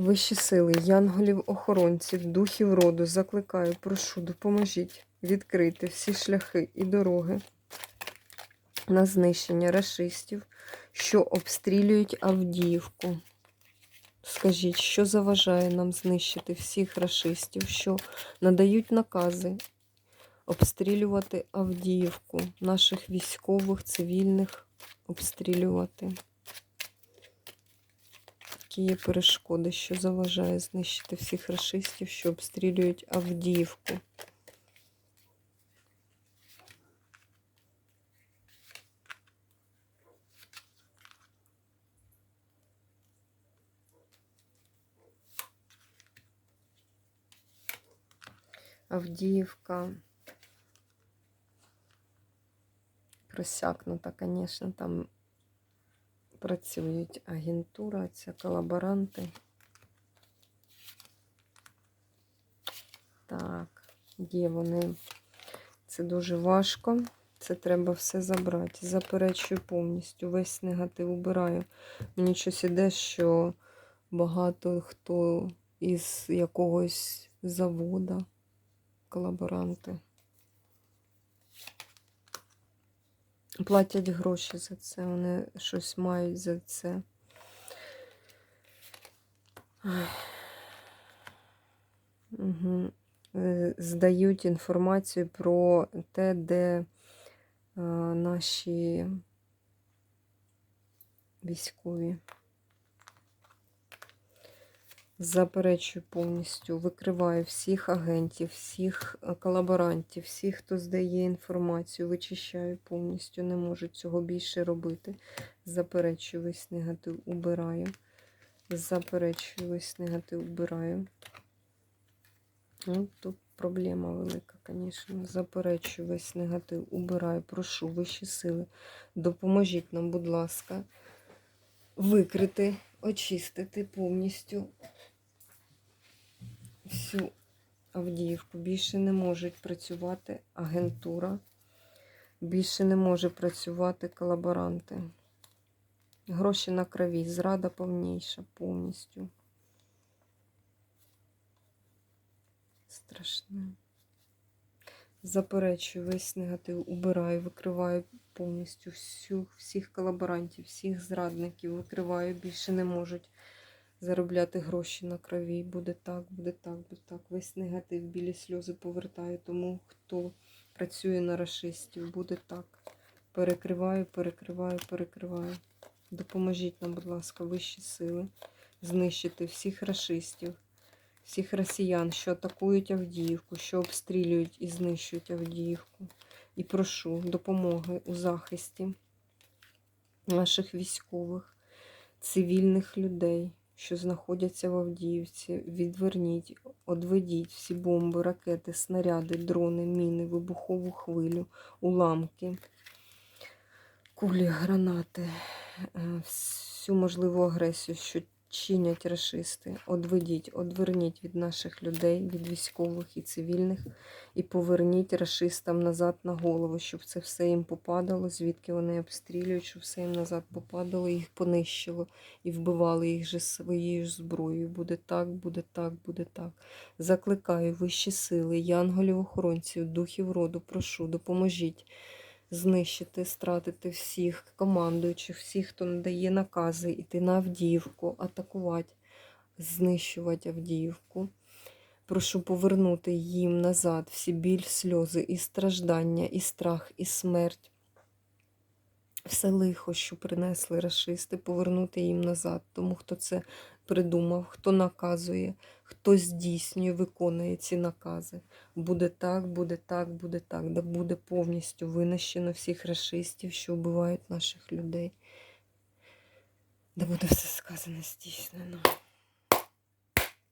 Вищі сили, янголів, охоронців, духів роду, закликаю, прошу, допоможіть відкрити всі шляхи і дороги на знищення рашистів, що обстрілюють Авдіївку. Скажіть, що заважає нам знищити всіх рашистів, що надають накази обстрілювати Авдіївку, наших військових, цивільних обстрілювати? Які є перешкоди, що заважає знищити всіх рашистів, що обстрілюють Авдіївку? Авдіївка. Просякнута, звісно, там працюють агентура, ця колаборанти. Так, є вони. Це дуже важко. Це треба все забрати. Заперечую повністю. Весь негатив убираю. Мені щось іде, що багато хто із якогось завода, колаборанти. Платять гроші за це, вони щось мають за це. Угу. Здають інформацію про те, де а, наші військові. Заперечую повністю, викриваю всіх агентів, всіх е, колаборантів, всіх, хто здає інформацію, вичищаю повністю, не можу цього більше робити. Заперечую весь негатив, убираю. Заперечую весь негатив, убираю. Ну, Тут проблема велика, звісно. Заперечую весь негатив, убираю, прошу вищі сили. Допоможіть нам, будь ласка, викрити, очистити повністю всю Авдіївку. Більше не можуть працювати агентура, більше не може працювати колаборанти. Гроші на крові, зрада повніша повністю. Страшне. Заперечую весь негатив, убираю, викриваю повністю всю, всіх колаборантів, всіх зрадників, викриваю, більше не можуть заробляти гроші на крові. Буде так, буде так, буде так. Весь негатив, білі сльози повертаю. Тому хто працює на расистів, буде так. Перекриваю, перекриваю, перекриваю. Допоможіть нам, будь ласка, вищі сили знищити всіх расистів, всіх росіян, що атакують Авдіївку, що обстрілюють і знищують Авдіївку. І прошу допомоги у захисті наших військових, цивільних людей що знаходяться в Авдіївці. Відверніть, одведіть всі бомби, ракети, снаряди, дрони, міни, вибухову хвилю, уламки, кулі, гранати, е, всю можливу агресію, що чинять расисти. Одведіть, одверніть від наших людей, від військових і цивільних, і поверніть расистам назад на голову, щоб це все їм попадало, звідки вони обстрілюють, щоб все їм назад попадало, їх понищило і вбивали їх же своєю зброєю. Буде так, буде так, буде так. Закликаю вищі сили, янголів-охоронців, духів роду, прошу, допоможіть знищити, стратити всіх командуючих, всіх, хто надає накази, йти на Авдіївку, атакувати, знищувати Авдіївку. Прошу повернути їм назад всі біль, сльози, і страждання, і страх, і смерть. Все лихо, що принесли расисти, повернути їм назад. Тому хто це придумав, хто наказує, хто здійснює, виконує ці накази. Буде так, буде так, буде так, да буде повністю винищено всіх расистів, що вбивають наших людей. Да буде все сказане, здійснено.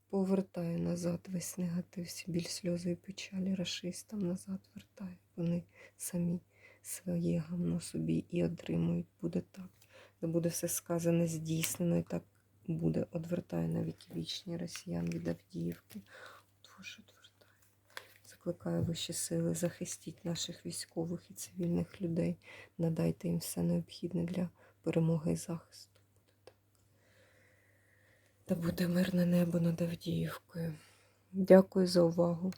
Повертаю назад весь негатив, всі біль сльози і печалі расистам назад вертаю. Вони самі своє гавно собі і отримують. Буде так. Да буде все сказане, здійснено і так буде. Одвертаю навіки вічні росіян від Авдіївки. Отвож. Закликаю вищі сили, захистіть наших військових і цивільних людей. Надайте їм все необхідне для перемоги і захисту. Та буде мирне небо над Авдіївкою. Дякую за увагу.